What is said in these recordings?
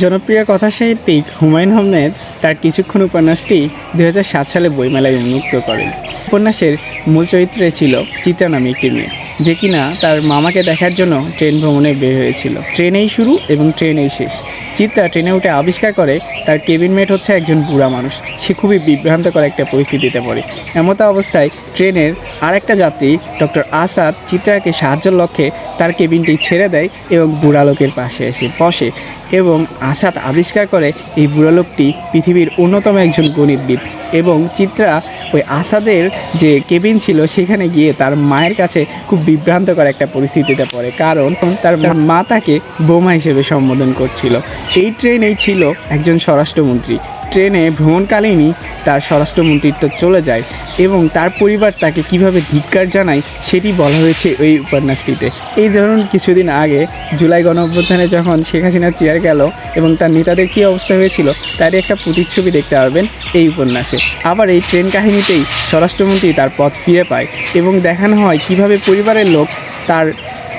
জনপ্রিয় কথা সাহিত্যিক হুমায়ুন আহমেদ তার কিছুক্ষণ উপন্যাসটি দু হাজার সাত সালে বইমেলায় উন্মুক্ত করেন। উপন্যাসের মূল চরিত্রে ছিল চিতা নামে একটি মেয়ে, যে কিনা তার মামাকে দেখার জন্য ট্রেন ভ্রমণে বের হয়েছিল। ট্রেনেই শুরু এবং ট্রেনেই শেষ। চিত্রা ট্রেনে উঠে আবিষ্কার করে তার কেবিন মেট হচ্ছে একজন বুড়া মানুষ। সে খুবই বিভ্রান্তকর একটা পরিস্থিতিতে পড়ে। এমতো অবস্থায় ট্রেনের আরেকটা যাত্রী, ডক্টর আসাদ চিত্রাকে সাহায্যের লক্ষ্যে তার কেবিনটি ছেড়ে দেয় এবং বুড়া লোকের পাশে এসে বসে এবং আসাদ আবিষ্কার করে এই বুড়া লোকটি পৃথিবীর অন্যতম একজন গণিতবিদ এবং চিত্রা ওই আসাদের যে কেবিন ছিল সেখানে গিয়ে তার মায়ের কাছে খুব বিভ্রান্তকর একটা পরিস্থিতিতে পড়ে। কারণ তার মা তাকে বোমা হিসেবে সম্বোধন করছিল। এই ট্রেনেই ছিল একজন স্বরাষ্ট্রমন্ত্রী। ট্রেনে ভ্রমণকালীনই তার স্বরাষ্ট্রমন্ত্রিত্ব চলে যায় এবং তার পরিবার তাকে কীভাবে ধিক্কার জানায় সেটি বলা হয়েছে ওই উপন্যাসটিতে। এই ধরুন কিছুদিন আগে জুলাই গণ অভ্যুত্থানে যখন শেখ হাসিনা চেয়ার গেল এবং তার নেতাদের কী অবস্থা হয়েছিল তারই একটা প্রতিচ্ছবি দেখতে পারবেন এই উপন্যাসে। আবার এই ট্রেন কাহিনীতেই স্বরাষ্ট্রমন্ত্রী তার পথ ফিরে পায় এবং দেখানো হয় কীভাবে পরিবারের লোক তার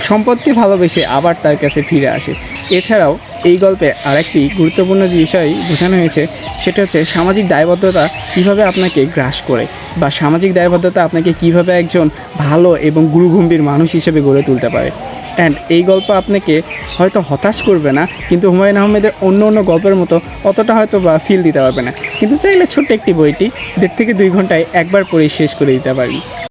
সম্পদকে ভালোবেসে আবার তার কাছে ফিরে আসে। এছাড়াও এই গল্পে আরেকটি গুরুত্বপূর্ণ বিষয় বোঝানো হয়েছে, সেটা হচ্ছে সামাজিক দায়বদ্ধতা কীভাবে আপনাকে গ্রাস করে বা সামাজিক দায়বদ্ধতা আপনাকে কীভাবে একজন ভালো এবং গুরুগম্ভীর মানুষ হিসেবে গড়ে তুলতে পারে। অ্যান্ড এই গল্প আপনাকে হয়তো হতাশ করবে না, কিন্তু হুমায়ুন আহমেদের অন্য অন্য গল্পের মতো অতটা হয়তো বা ফিল দিতে পারবে না। কিন্তু চাইলে ছোট্ট একটি বইটি দেড় থেকে দুই ঘন্টায় একবার পড়ে শেষ করে দিতে পারি।